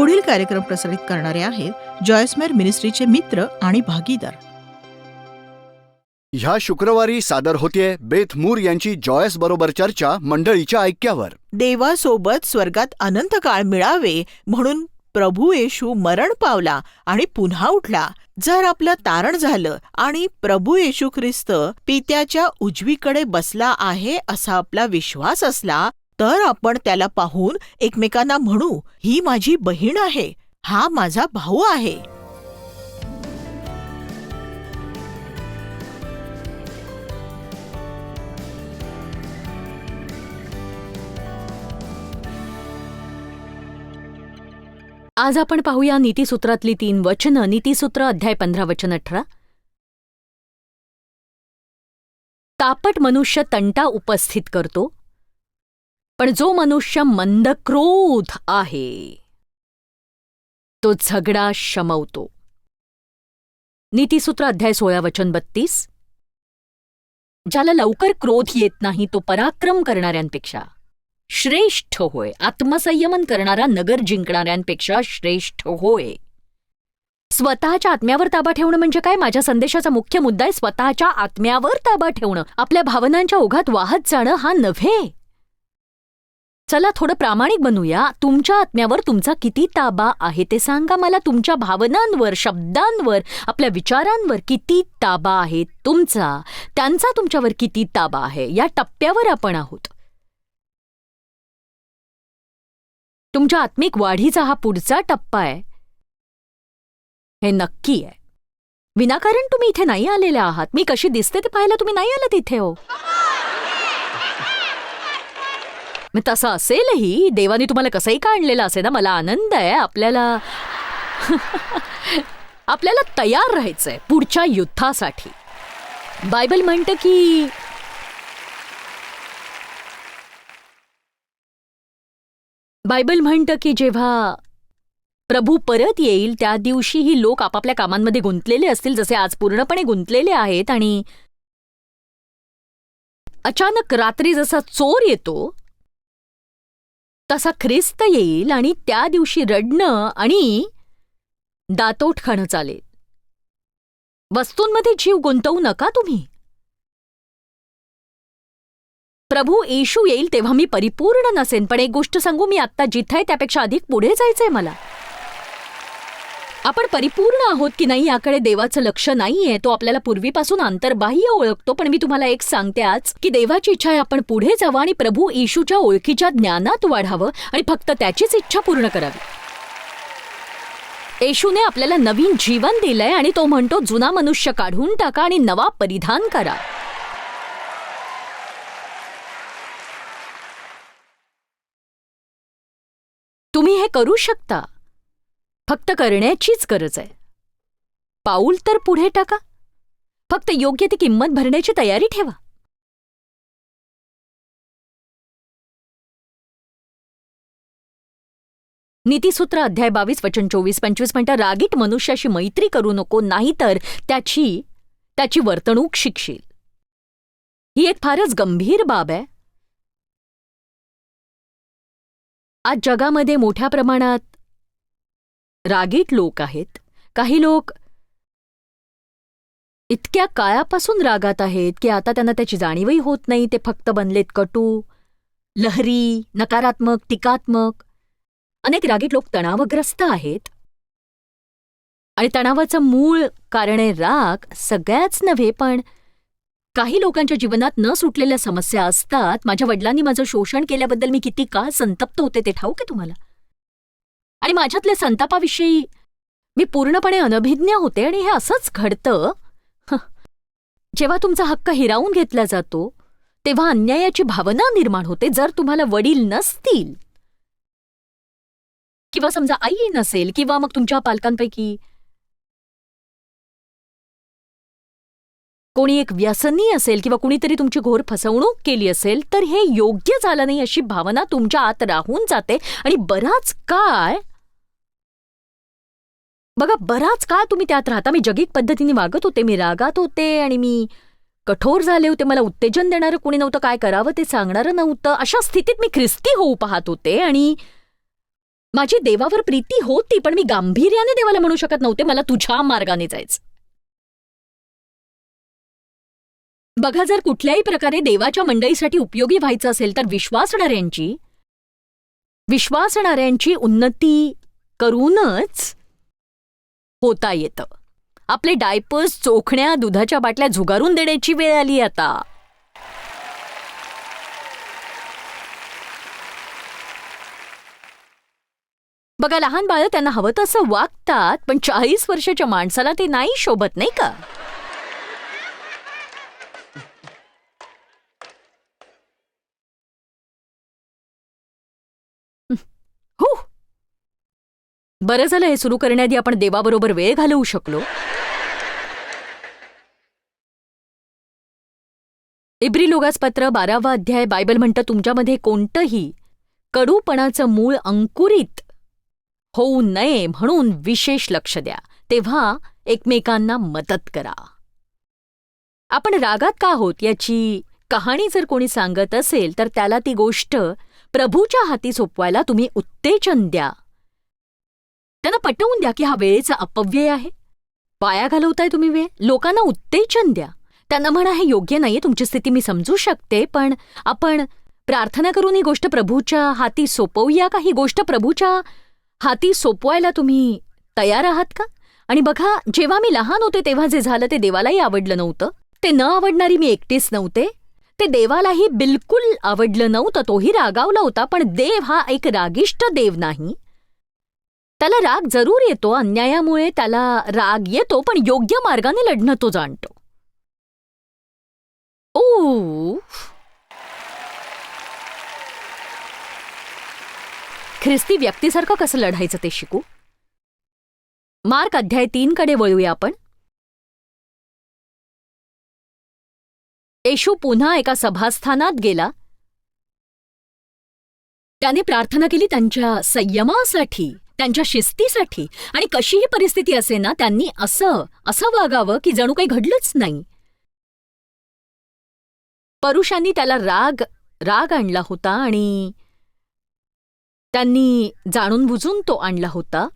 पुढील कार्यक्रम प्रसारित करणारे आहेत जॉयस्मेर मिनिस्ट्रीचे मित्र आणि भागीदार. ह्या शुक्रवारी सादर होतीये बेथ मूर यांची जॉयस बरोबर चर्चा मंडळीच्या ऐक्यावर. देवासोबत स्वर्गात अनंत काळ मिळावे म्हणून प्रभू येशू मरण पावला आणि पुन्हा उठला. जर आपलं तारण झालं आणि प्रभू येशू ख्रिस्त पित्याच्या उजवीकडे बसला आहे असा आपला विश्वास असला तर आपण त्याला पाहून एकमेकांना म्हणू ही माझी बहीण आहे हा माझा भाऊ आहे. आज आपण पाहूया नीतीसूत्रातली तीन वचनं नीतीसूत्र अध्याय पंधरा वचन अठरा. तापट मनुष्य तंटा उपस्थित करतो पण जो मनुष्य मंदक्रोध आहे तो झगडा शमवतो. नीतीसूत्र अध्याय सोळा वचन बत्तीस. ज्याला लवकर क्रोध येत नाही तो पराक्रम करणाऱ्यांपेक्षा श्रेष्ठ होय. आत्मसंयमन करणारा नगर जिंकणाऱ्यांपेक्षा श्रेष्ठ होय. स्वतःच्या आत्म्यावर ताबा ठेवणं म्हणजे काय? माझ्या संदेशाचा मुख्य मुद्दा आहे स्वतःच्या आत्म्यावर ताबा ठेवणं. आपल्या भावनांच्या ओघात वाहत जाणं हा नव्हे. चला थोडं प्रामाणिक बनूया. तुमच्या आत्म्यावर तुमचा किती ताबा आहे ते सांगा मला. तुमच्या भावनांवर शब्दांवर आपल्या विचारांवर किती ताबा आहे तुमचा? त्यांचा तुमच्यावर किती ताबा आहे? या टप्प्यावर आपण आहोत. तुमच्या आत्मिक वाढीचा हा पुढचा टप्पा आहे. हे नक्की आहे. विनाकारण तुम्ही इथे नाही आलेले आहात. मी कशी दिसते ते पाहायला तुम्ही नाही आलात इथे हो. मग तसं असेलही देवाने तुम्हाला कसंही का आणलेलं असे ना? मला आनंद आहे. आपल्याला आपल्याला तयार राहायचंय पुढच्या युद्धासाठी. बायबल म्हणतं की बायबल म्हणतं की जेव्हा प्रभू परत येईल त्या दिवशीही लोक आपापल्या कामांमध्ये गुंतलेले असतील जसे आज पूर्णपणे गुंतलेले आहेत आणि अचानक रात्री जसा चोर येतो तसा ख्रिस्त येईल आणि त्या दिवशी रडणं आणि दातोट खाणं चालेल. वस्तूंमध्ये जीव गुंतवू नका तुम्ही. प्रभू येशू येईल तेव्हा मी परिपूर्ण नसेन पण एक गोष्ट सांगू मी आत्ता जिथं आहे त्यापेक्षा अधिक पुढे जायचंय मला. आपण परिपूर्ण आहोत की नाही याकडे देवाचं लक्ष नाहीये तो आपल्याला पूर्वीपासून आंतरबाह्य ओळखतो. पण मी तुम्हाला एक सांगते आज की देवाची इच्छा आहे आपण पुढे जावं आणि प्रभू येशूच्या ओळखीच्या ज्ञानात वाढावं आणि फक्त त्याचीच इच्छा पूर्ण करावी. येशूने आपल्याला नवीन जीवन दिलंय आणि तो म्हणतो जुना मनुष्य काढून टाका आणि नवा परिधान करा. तुम्ही हे करू शकता. फक्त करण्याचीच गरज आहे. पाऊल तर पुढे टाका. फक्त योग्य ती किंमत भरण्याची तयारी ठेवा. नीतीसूत्र अध्याय बावीस वचन चोवीस पंचवीस म्हणतं रागीट मनुष्याशी मैत्री करू नको नाहीतर त्याची त्याची वर्तणूक शिकशील. ही एक फारच गंभीर बाब आहे. आज जगामध्ये मोठ्या प्रमाणात रागीट लोक आहेत. काही लोक इतक्या काळापासून रागात आहेत की आता त्यांना त्याची जाणीवही होत नाही. ते फक्त बनलेत कटू लहरी नकारात्मक टीकात्मक. अनेक रागीट लोक तणावग्रस्त आहेत. आणि तणावाचं मूळ कारण आहे राग सगळ्याच नव्हे पण काही लोकांच्या जीवनात न सुटलेल्या समस्या असतात. माझ्या वडिलांनी माझं शोषण केल्याबद्दल मी किती काळ संतप्त होते ते ठाऊक आहे तुम्हाला? आणि माझ्यातल्या संतापाविषयी मी पूर्णपणे अनभिज्ञ होते आणि हे असंच घडतं. जेव्हा तुमचा हक्क हिरावून घेतला जातो तेव्हा अन्यायाची भावना निर्माण होते जर तुम्हाला वडील नसतील. किंवा समजा आई नसेल किंवा मग तुमच्या पालकांपैकी कोणी एक व्यसनी असेल किंवा कुणीतरी तुमची घोर फसवणूक केली असेल तर हे योग्य झालं नाही अशी भावना तुमच्या आत राहून जाते. आणि बराच काळ बघा बराच काळ तुम्ही त्यात राहता. मी जगिक पद्धतीने वागत होते मी रागात होते आणि मी कठोर झाले होते. मला उत्तेजन देणारं कुणी नव्हतं काय करावं ते सांगणारं नव्हतं. अशा स्थितीत मी ख्रिस्ती होऊ पाहत होते आणि माझी देवावर प्रीती होती पण मी गांभीर्याने देवाला म्हणू शकत नव्हते. मला तुझ्या मार्गाने जायचं. बघा जर कुठल्याही प्रकारे देवाच्या मंडळीसाठी उपयोगी व्हायचं असेल तर विश्वासणाऱ्यांची विश्वासणाऱ्यांची उन्नती करूनच होता येतं. आपले डायपर्स चोखण्या दुधाच्या बाटल्या झुगारून देण्याची वेळ आली आता. बघा लहान बाळं त्यांना हवं तसं वागतात पण चाळीस वर्षाच्या माणसाला ते नाही शोभत नाही का हो बरं झालं हे सुरू करण्याआधी आपण देवाबरोबर वेळ घालवू शकलो. इब्री लोगासपत्र बारावा अध्याय बायबल म्हणतं तुमच्यामध्ये कोणतंही कडूपणाचं मूळ अंकुरित होऊ नये म्हणून विशेष लक्ष द्या. तेव्हा एकमेकांना मदत करा. आपण रागात का आहोत? याची कहाणी जर कोणी सांगत असेल तर त्याला ती गोष्ट प्रभूच्या हाती सोपवायला तुम्ही उत्तेजन द्या. त्यांना पटवून द्या की हा वेळेचा अपव्यय आहे. पाया घालवताय तुम्ही वेळ. लोकांना उत्तेजन द्या. त्यांना म्हणा हे योग्य नाहीये तुमची स्थिती मी समजू शकते पण आपण प्रार्थना करून ही गोष्ट प्रभूच्या हाती सोपवूया का? ही गोष्ट प्रभूच्या हाती सोपवायला तुम्ही तयार आहात का? आणि बघा जेव्हा मी लहान होते तेव्हा जे झालं ते देवालाही आवडलं नव्हतं. ते न आवडणारी मी एकटीच नव्हते. ते देवालाही बिलकुल आवडलं नव्हतं. तोही रागावला होता पण देव हा एक रागिष्ट देव नाही. त्याला राग जरूर येतो अन्यायामुळे त्याला राग येतो पण योग्य मार्गाने लढणं तो जाणतो. ओ ख्रिस्ती व्यक्तीसारखं कसं लढायचं ते शिकू? मार्क अध्याय तीन कडे वळूया आपण. येशू पुन्हा एका सभास्थानात गेला. त्याने प्रार्थना केली त्यांच्या संयमासाठी. त्यांच्या शिस्तीसाठी. आणि कशीही परिस्थिती असे ना त्यांनी असं असं वागावं की जणू काही घडलंच नाही. परुषांनी त्याला राग राग आणला होता आणि त्यांनी जाणून बुजून तो आणला होता.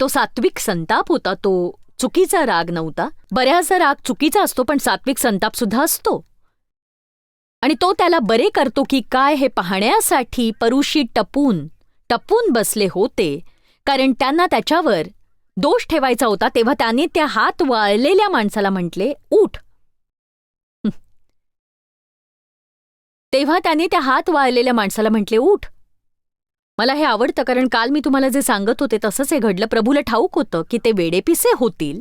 तो सात्विक संताप होता तो चुकीचा राग नव्हता. बऱ्याचदा राग चुकीचा असतो पण सात्विक संताप सुद्धा असतो. आणि तो त्याला बरे करतो की काय हे पाहण्यासाठी परुषी टपून टपून बसले होते. कारण त्यांना त्याच्यावर दोष ठेवायचा होता तेव्हा त्याने त्या हात वाळलेल्या माणसाला म्हटले उठ. तेव्हा त्याने त्या हात वाळलेल्या माणसाला म्हटले उठ. मला हे आवडतं कारण काल मी तुम्हाला जे सांगत होते तसंच हे घडलं. प्रभूला ठाऊक होतं की ते वेडेपिसे होतील.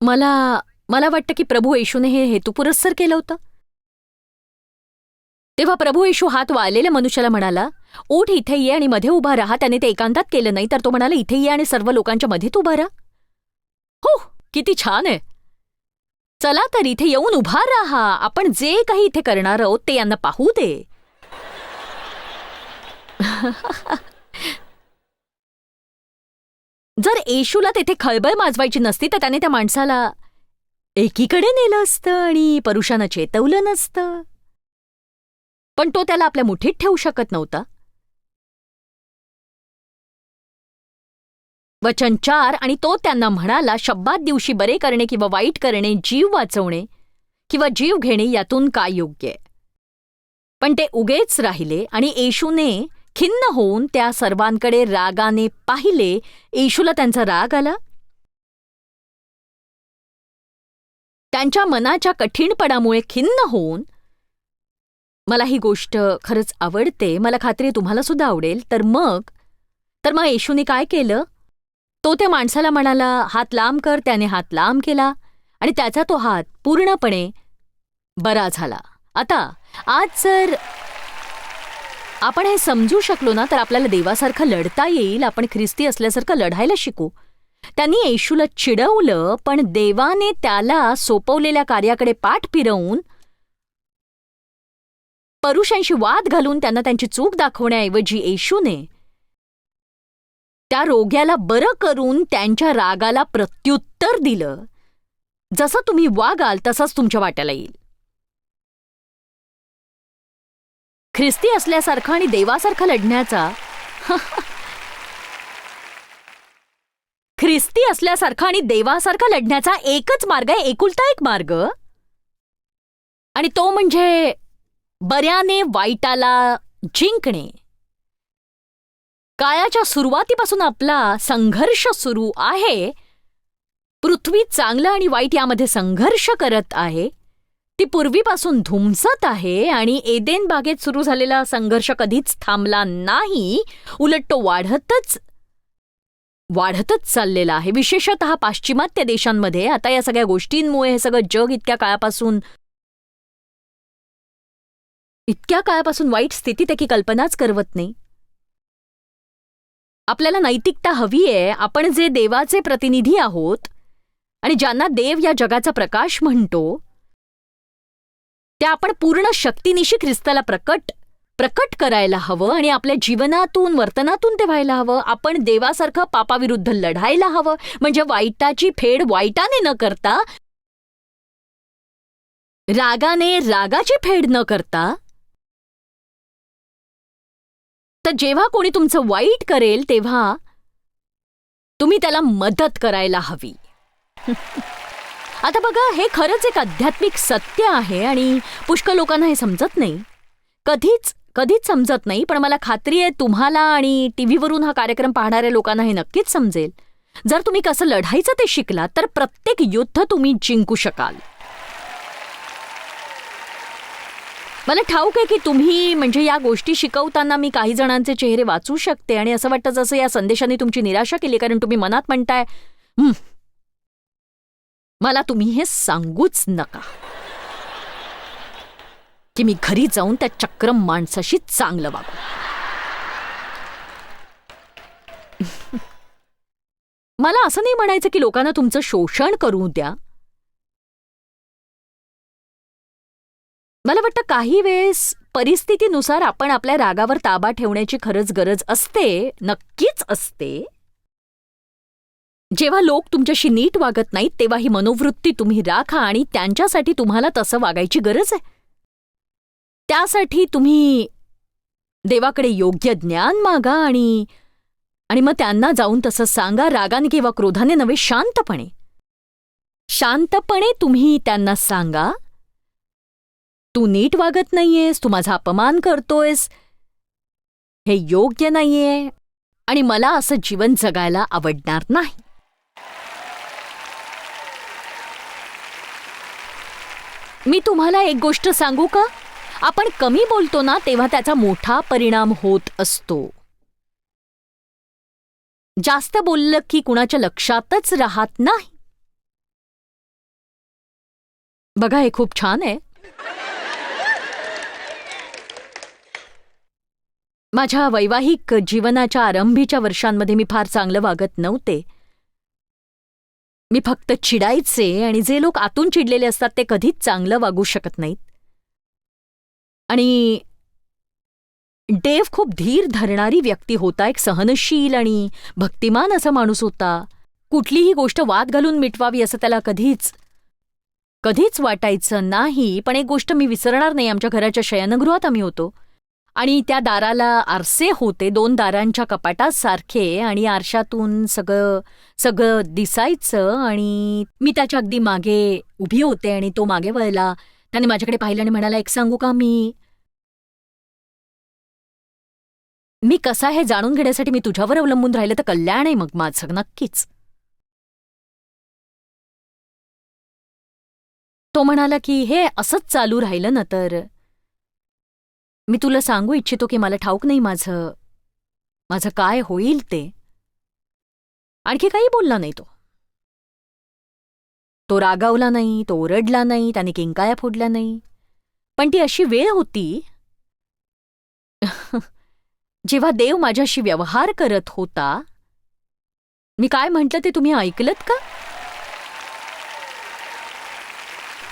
मला मला वाटतं की प्रभू येशूने हे हेतुपुरस्सर केलं होतं. तेव्हा प्रभू येशू हात वाळलेल्या मनुष्याला म्हणाला उठ इथे ये आणि मध्ये उभा राहा. त्याने ते एकांतात केलं नाही तर तो म्हणाला इथे ये आणि सर्व लोकांच्या मध्येच उभा राहा. हो किती छान आहे. चला तर इथे येऊन उभा राहा. आपण जे काही इथे करणार आहोत ते यांना पाहू दे. जर येशूला तेथे खळबळ माजवायची नसती तर त्याने त्या माणसाला एकीकडे नेलं असतं आणि परुषानं चेतवलं नसतं. पण तो त्याला आपल्या मुठीत ठेवू शकत नव्हता. वचन चार आणि तो त्यांना म्हणाला शब्दात दिवशी बरे करणे किंवा वाईट करणे जीव वाचवणे किंवा जीव घेणे यातून काय योग्य? आहे पण ते उगेच राहिले आणि येशूने खिन्न होऊन त्या सर्वांकडे रागाने पाहिले. येशूला त्यांचा राग आला. त्यांच्या मनाच्या कठीणपणामुळे खिन्न होऊन मला ही गोष्ट खरंच आवडते मला खात्री तुम्हाला सुद्धा आवडेल. तर मग तर मग येशूने काय केलं? तो त्या माणसाला म्हणाला हात लांब कर त्याने हात लांब केला आणि त्याचा तो हात पूर्णपणे बरा झाला. आता आज जर आपण हे समजू शकलो ना तर आपल्याला देवासारखं लढता येईल आपण ख्रिस्ती असल्यासारखं लढायला शिकू. त्यांनी येशूला चिडवलं पण देवाने त्याला सोपवलेल्या कार्याकडे पाठ फिरवून परुषांशी वाद घालून त्यांना त्यांची चूक दाखवण्याऐवजी येशूने त्या रोग्याला बरं करून त्यांच्या रागाला प्रत्युत्तर दिलं. जसं तुम्ही वागाल तसंच तुमच्या वाट्याला येईल. ख्रिस्ती असल्यासारखं आणि देवासारखं लढण्याचा ख्रिस्ती असल्यासारखा आणि देवासारखा लढण्याचा एकच मार्ग आहे एकुलता एक मार्ग. आणि तो म्हणजे बऱ्याने वाईटाला जिंकणे. काळाच्या सुरुवातीपासून आपला संघर्ष सुरू आहे. पृथ्वी चांगलं आणि वाईट यामध्ये संघर्ष करत आहे. ती पूर्वीपासून धुमसत आहे आणि एदेन बागेत सुरू झालेला संघर्ष कधीच थांबला नाही. उलट तो वाढतच वाढतच चाललेला आहे. विशेषत पाश्चिमात्य देशांमध्ये आता या सगळ्या गोष्टींमुळे हे सगळं जग इतक्या काळापासून इतक्या काळापासून वाईट स्थितीत आहे की कल्पनाच करवत नाही. आपल्याला नैतिकता हवी आहे आपण जे देवाचे प्रतिनिधी आहोत आणि ज्यांना देव या जगाचा प्रकाश म्हणतो त्या आपण पूर्ण शक्तीनिशी ख्रिस्ताला प्रकट प्रकट करायला हवं आणि आपल्या जीवनातून वर्तनातून ते व्हायला हवं. आपण देवासारखं पापाविरुद्ध लढायला हवं. म्हणजे वाईटाची फेड वाईटाने न करता रागाने रागाची फेड न करता तर जेव्हा कोणी तुमचं वाईट करेल तेव्हा तुम्ही त्याला मदत करायला हवी. आता बघा हे खरंच एक आध्यात्मिक सत्य आहे आणि पुष्कळ लोकांना हे समजत नाही. कधीच कधीच समजत नाही पण मला खात्री आहे तुम्हाला आणि टी व्हीवरून हा कार्यक्रम पाहणाऱ्या लोकांना हे नक्कीच समजेल. जर तुम्ही कसं लढायचं ते शिकलात तर प्रत्येक युद्ध तुम्ही जिंकू शकाल. मला ठाऊक आहे की तुम्ही म्हणजे या गोष्टी शिकवताना मी काही जणांचे चेहरे वाचू शकते आणि असं वाटतं जसं या संदेशाने तुमची निराशा केली कारण तुम्ही मनात म्हणताय मला तुम्ही हे सांगूच नका. की मी घरी जाऊन त्या चक्रम माणसाशी चांगलं वागू. मला असं नाही म्हणायचं की लोकांना तुमचं शोषण करू द्या. मला वाटतं काही वेळेस परिस्थितीनुसार आपण आपल्या रागावर ताबा ठेवण्याची खरंच गरज असते नक्कीच असते. जेव्हा लोक तुमच्याशी नीट वागत नाहीत तेव्हा ही मनोवृत्ती तुम्ही राखा आणि त्यांच्यासाठी तुम्हाला तसं वागायची गरज आहे. त्यासाठी तुम्ही देवाकडे योग्य ज्ञान मागा आणि आणि मग त्यांना जाऊन तसं सांगा रागाने किंवा क्रोधाने नव्हे शांतपणे. शांतपणे तुम्ही त्यांना सांगा तू नीट वागत नाहीयेस तू माझा अपमान करतोयस. हे योग्य नाहीये आणि मला असं जीवन जगायला आवडणार नाही. मी तुम्हाला एक गोष्ट सांगू का? आपण कमी बोलतो ना तेव्हा त्याचा मोठा परिणाम होत असतो. जास्त बोललं की कुणाच्या लक्षातच राहत नाही. बघा हे खूप छान आहे. माझ्या वैवाहिक जीवनाच्या आरंभीच्या वर्षांमध्ये मी फार चांगलं वागत नव्हते. मी फक्त चिडायचे आणि जे लोक आतून चिडलेले असतात ते कधीच चांगलं वागू शकत नाहीत. आणि डेव खूप धीर धरणारी व्यक्ती होता एक सहनशील आणि भक्तिमान असा माणूस होता. कुठलीही गोष्ट वाद घालून मिटवावी असं त्याला कधीच कधीच वाटायचं नाही पण एक गोष्ट मी विसरणार नाही. आमच्या घराच्या शयनगृहात आम्ही होतो. आणि त्या दाराला आरसे होते दोन दारांच्या कपाटासारखे आणि आरशातून सगळं सगळं दिसायचं आणि मी त्याच्या अगदी मागे उभी होते आणि तो मागे वळला. त्याने माझ्याकडे पाहिलं आणि म्हणाला एक सांगू का मी? मी कसा हे जाणून घेण्यासाठी मी तुझ्यावर अवलंबून राहिलं तर कल्याण आहे मग माझं नक्कीच. तो म्हणाला की हे असंच चालू राहिलं ना तर मी तुला सांगू इच्छितो की मला ठाऊक नाही माझं. माझं काय होईल ते. आणखी काही बोलला नाही तो. तो रागावला नाही तो ओरडला नाही त्याने किंकाया फोडल्या नाही. पण ती अशी वेळ होती. जेव्हा देव माझ्याशी व्यवहार करत होता मी काय म्हटलं ते तुम्ही ऐकलत का?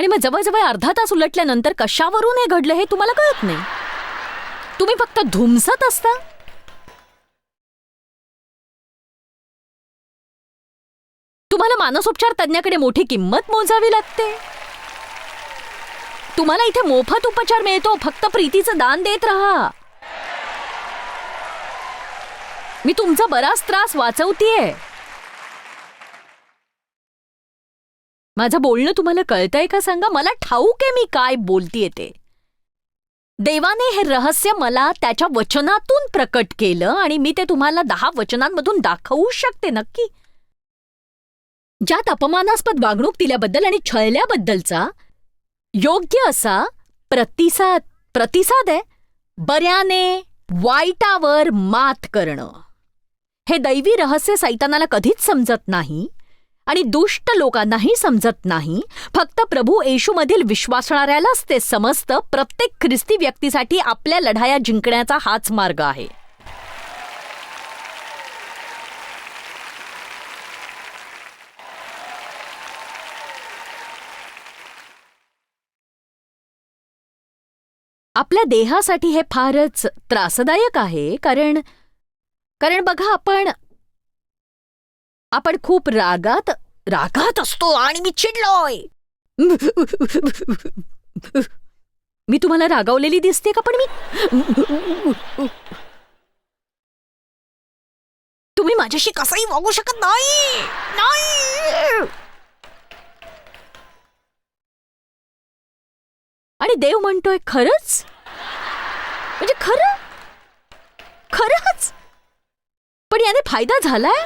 आणि मग जवळजवळ अर्धा तास उलटल्यानंतर कशावरून हे घडलं हे तुम्हाला कळत नाही. तुम्ही फक्त धुमसत असता. तुम्हाला मानसोपचार तज्ञाकडे मोठी किंमत मोजावी लागते. तुम्हाला इथे मोफत उपचार मिळतो फक्त प्रीतीचं दान देत राहा. मी तुमचा बराच त्रास वाचवतीये. माझं बोलणं तुम्हाला कळतंय का सांगा? मला ठाऊक आहे मी काय बोलतीये ते. देवाने हे रहस्य मला त्याच्या वचनातून प्रकट केलं आणि मी ते तुम्हाला दहा वचनांमधून दाखवू शकते नक्की. ज्यात अपमानास्पद वागणूक दिल्याबद्दल आणि छळल्याबद्दलचा योग्य असा प्रतिसाद प्रतिसाद आहे बऱ्याने वाईटावर मात करणं. हे दैवी रहस्य सैतानाला कधीच समजत नाही. आणि दुष्ट लोकांनाही समजत नाही. फक्त प्रभू येशूमधील विश्वासणाऱ्यालाच ते समजतं. प्रत्येक ख्रिस्ती व्यक्तीसाठी आपल्या लढाया जिंकण्याचा हाच मार्ग आहे. आपल्या देहासाठी हे फारच त्रासदायक आहे. कारण कारण बघा आपण आपण खूप रागात रागात असतो आणि मी चिडलोय. मी तुम्हाला रागावलेली दिसते का पण मी तुम्ही माझ्याशी कसंही वागू शकत नाही. नाही. आणि देव म्हणतोय खरंच? म्हणजे खरं? खरंच? पण याने फायदा झालाय?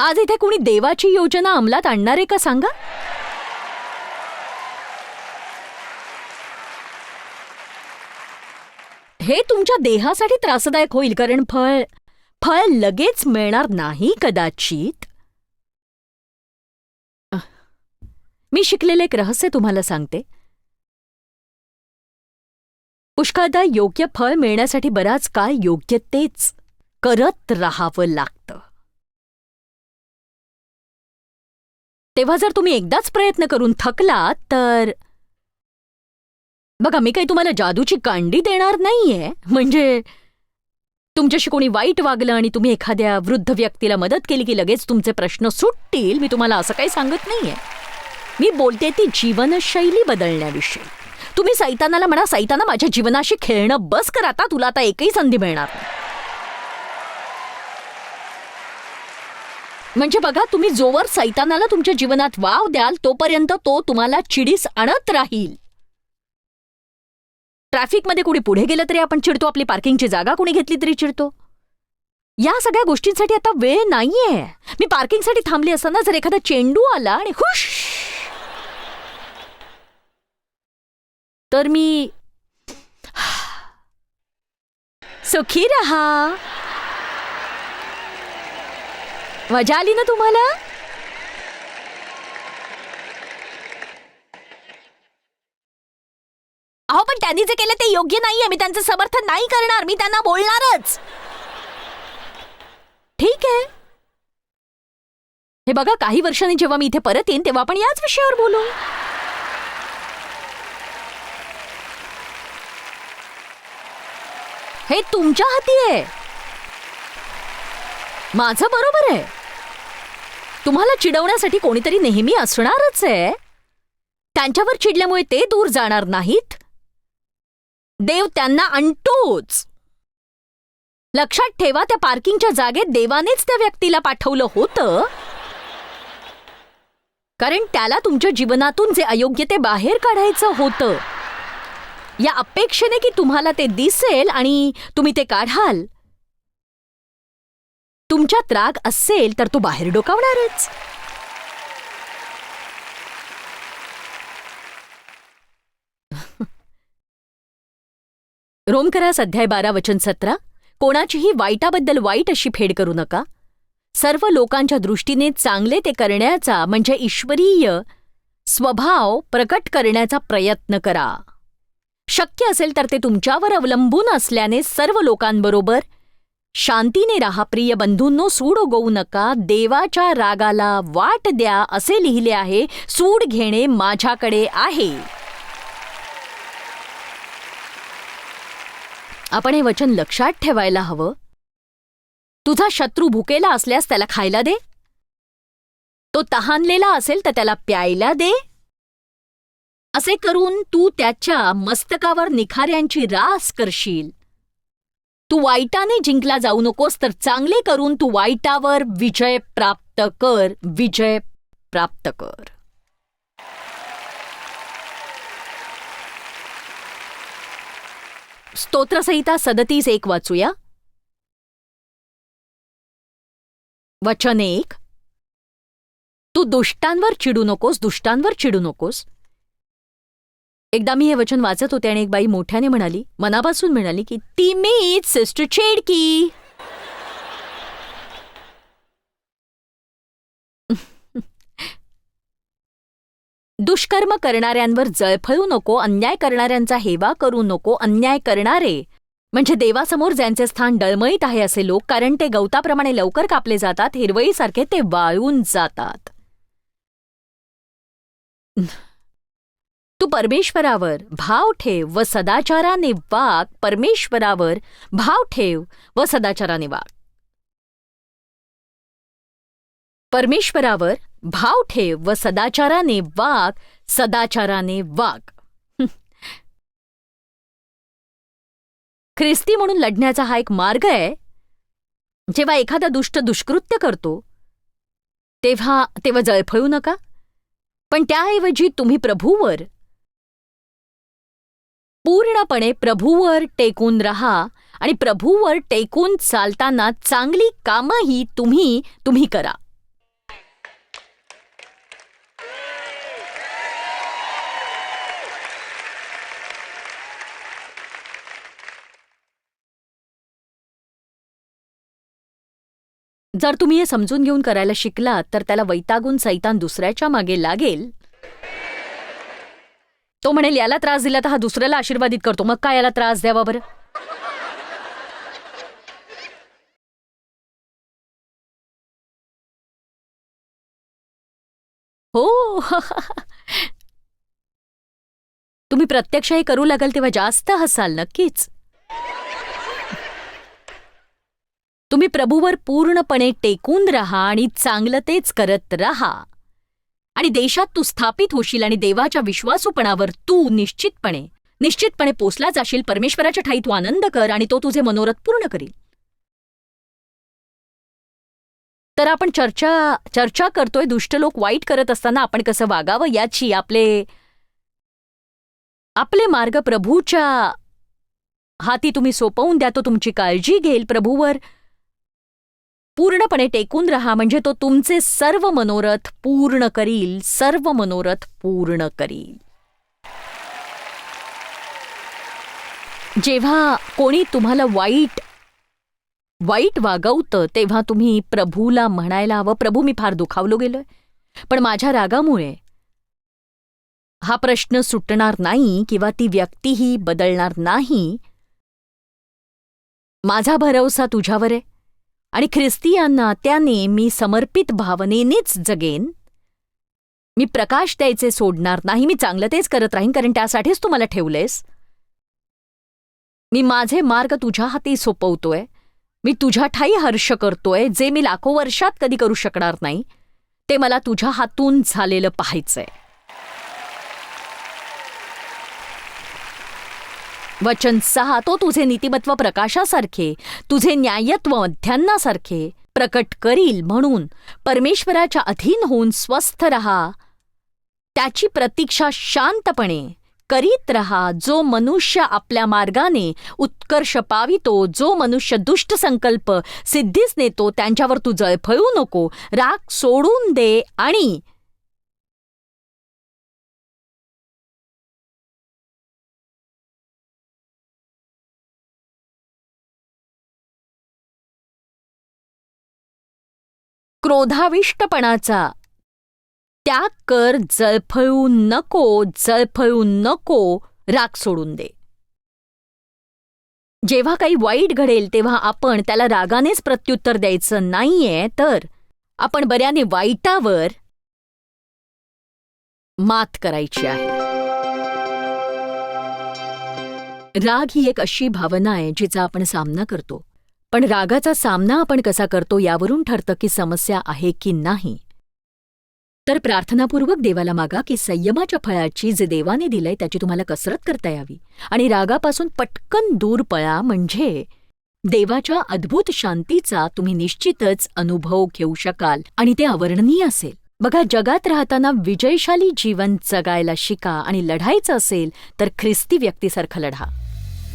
आज इथे कुणी देवाची योजना अंमलात आणणार आहे का सांगा? हे तुमच्या देहासाठी त्रासदायक होईल कारण फळ फळ लगेच मिळणार नाही कदाचित. मी शिकलेले एक रहस्य तुम्हाला सांगते. पुष्कळदा योग्य फळ मिळण्यासाठी बराच काळ योग्य तेच करत राहावं लागतं. तेव्हा जर तुम्ही एकदाच प्रयत्न करून थकलात तर बघा मी काही तुम्हाला जादूची कांडी देणार नाहीये. म्हणजे तुमच्याशी कोणी वाईट वागलं आणि तुम्ही एखाद्या वृद्ध व्यक्तीला मदत केली की लगेच तुमचे प्रश्न सुटतील मी तुम्हाला असं काही सांगत नाहीये. मी बोलते ती जीवनशैली बदलण्याविषयी. तुम्ही सैतानाला म्हणा सैताना माझ्या जीवनाशी खेळणं बस कर आता तुला आता एकही संधी मिळणार नाही. म्हणजे बघा तुम्ही जोवर सैतानाला तुमच्या जीवनात वाव द्याल तोपर्यंत तो तुम्हाला चिडीस आणत राहील. ट्रॅफिकमध्ये कुणी पुढे गेलं तरी आपण चिडतो आपली पार्किंगची जागा कुणी घेतली तरी चिडतो. या सगळ्या गोष्टींसाठी आता वेळ नाहीये. मी पार्किंगसाठी थांबली असताना जर एखादा चेंडू आला आणि हुश! तर मी सुखी रहा. मजा आली ना तुम्हाला? अहो पण त्यांनी जे केलं ते योग्य नाहीये. मी त्यांचं समर्थन नाही करणार. मी त्यांना बोलणारच. ठीक आहे. हे बघा काही वर्षांनी जेव्हा मी इथे परत येईन तेव्हा आपण याच विषयावर बोलू. हे तुमच्या हाती आहे. माझं बरोबर आहे. तुम्हाला चिडवण्यासाठी कोणीतरी नेहमी असणारच आहे. त्यांच्यावर चिडल्यामुळे ते दूर जाणार नाहीत. देव त्यांना आणतोच. लक्षात ठेवा त्या पार्किंगच्या जागेत देवानेच त्या व्यक्तीला पाठवलं होतं. कारण त्याला तुमच्या जीवनातून जे अयोग्य ते बाहेर काढायचं होतं. या अपेक्षेने की तुम्हाला ते दिसेल आणि तुम्ही ते काढाल. तुमच्यात राग असेल तर तो बाहेर डोकावणारच. रोमकरास अध्याय बारा वचन सतरा. कोणाचीही वाईटाबद्दल वाईट अशी फेड करू नका. सर्व लोकांच्या दृष्टीने चांगले ते करण्याचा म्हणजे ईश्वरीय स्वभाव प्रकट करण्याचा प्रयत्न करा. शक्य असेल तर ते तुमच्यावर अवलंबून असल्याने सर्व लोकांबरोबर शांतीने राहा प्रिय बंधूंनो. सूड उगवू नका. देवाच्या रागाला वाट द्या असे लिहिले आहे. सूड घेणे माझ्याकडे आहे. आपण हे वचन लक्षात ठेवायला हवं. तुझा शत्रू भुकेला असल्यास त्याला खायला दे. तो तहानलेला असेल तर त्याला प्यायला दे. असे करून तू त्याच्या मस्तकावर निखाऱ्यांची रास करशील. तू वाईटाने जिंकला जाऊ नकोस तर चांगले करून तू वाईटावर विजय प्राप्त कर विजय प्राप्त कर. स्तोत्रसहिता सदतीस एक वाचूया. वचन एक. तू दुष्टांवर चिडू नकोस दुष्टांवर चिडू नकोस. एकदा मी हे वचन वाचत होते आणि एक बाई मोठ्याने म्हणाली मनापासून म्हणाली की ती मीच सिस्टर चेडकी. दुष्कर्म करणाऱ्यांवर जळफळू नको अन्याय करणाऱ्यांचा हेवा करू नको अन्याय करणारे. म्हणजे देवासमोर ज्यांचे स्थान डळमळीत आहे असे लोक कारण ते गवताप्रमाणे लवकर कापले जातात हिरवळीसारखे ते वाळून जातात. तू परमेश्वरावर भाव ठेव व सदाचाराने वाग. परमेश्वरावर भाव ठेव व सदाचाराने वाग. परमेश्वरावर भाव ठेव व सदाचाराने वाग. सदाचाराने वाग. ख्रिस्ती म्हणून लढण्याचा हा एक मार्ग आहे. जेव्हा एखादा दुष्ट दुष्कृत्य करतो तेव्हा तेव्हा जळफळू नका. पण त्याऐवजी तुम्ही प्रभूवर पूर्णपणे प्रभूवर टेकून राहा आणि प्रभूवर टेकून चालताना चांगली कामंही तुम्ही तुम्ही करा. जर तुम्ही हे समजून घेऊन करायला शिकलात तर त्याला वैतागून सैतान दुसऱ्याच्या मागे लागेल. तो म्हणेल याला त्रास दिला तर हा दुसऱ्याला आशीर्वादित करतो. मग काय याला त्रास द्यावा बरं? हो. तुम्ही प्रत्यक्ष हे करू लागाल तेव्हा जास्त हसाल नक्कीच. तुम्ही प्रभूवर पूर्णपणे टेकून राहा आणि चांगलं तेच करत राहा. आणि देशात तू स्थापित होशील आणि देवाच्या विश्वासूपणावर तू निश्चितपणे निश्चितपणे पोचला जाशील. परमेश्वराच्या ठाई तू आनंद कर आणि तो तुझे मनोरथ पूर्ण करील. तर आपण चर्चा चर्चा करतोय. दुष्ट लोक वाईट करत असताना आपण कसं वागावं? याची आपले आपले मार्ग प्रभूच्या हाती तुम्ही सोपवून द्या. तो तुमची काळजी घेईल प्रभूवर. पूर्णपणे टेकून रहा म्हणजे तो तुमचे सर्व मनोरथ पूर्ण करील सर्व मनोरथ पूर्ण करील. जेव्हा कोणी तुम्हाला वाईट वाईट वागवतं तेव्हा तुम्ही प्रभूला म्हणायला हवं. प्रभू मी फार दुखावलो गेलोय. पण माझ्या रागामुळे हा प्रश्न सुटणार नाही किंवा ती व्यक्तीही बदलणार नाही. माझा भरवसा तुझ्यावर आहे. आणि ख्रिस्तियांना त्याने मी समर्पित भावनेनेच जगेन. मी प्रकाश द्यायचे सोडणार नाही. मी चांगलं तेच करत राहीन कारण त्यासाठीच तू मला ठेवलेस. मी माझे मार्ग तुझ्या हाती सोपवतोय. मी तुझ्या ठाई हर्ष करतोय जे मी लाखो वर्षात कधी करू शकणार नाही. ते मला तुझ्या हातून झालेलं पाहायचंय. वचन सहा तो तुझे नीतिमत्व प्रकाशासारखे तुझे न्यायत्व मध्यान्नासारखे प्रकट करील म्हणून परमेश्वराच्या अधीन होऊन स्वस्थ रहा. त्याची प्रतीक्षा शांतपणे करीत रहा जो मनुष्य आपल्या मार्गाने उत्कर्ष पावितो जो मनुष्य दुष्ट संकल्प सिद्धीस नेतो त्यांच्यावर तू जळफळू नको राग सोडून दे आणि क्रोधाविष्टपणाचा. त्याग कर जळफळू नको जळफळू नको राग सोडून दे. जेव्हा काही वाईट घडेल तेव्हा आपण त्याला रागानेच प्रत्युत्तर द्यायचं नाहीये तर आपण बऱ्याने वाईटावर मात करायची आहे. राग ही एक अशी भावना आहे जिचा आपण सामना करतो. पण रागाचा सामना आपण कसा करतो यावरून ठरतं की समस्या आहे की नाही. तर प्रार्थनापूर्वक देवाला मागा की संयमाच्या फळाची जे देवाने दिलंय त्याची तुम्हाला कसरत करता यावी. आणि रागापासून पटकन दूर पळा म्हणजे देवाच्या अद्भुत शांतीचा तुम्ही निश्चितच अनुभव घेऊ शकाल आणि ते अवर्णनीय असेल. बघा जगात राहताना विजयशाली जीवन जगायला शिका आणि लढायचं असेल तर ख्रिस्ती व्यक्तीसारखं लढा.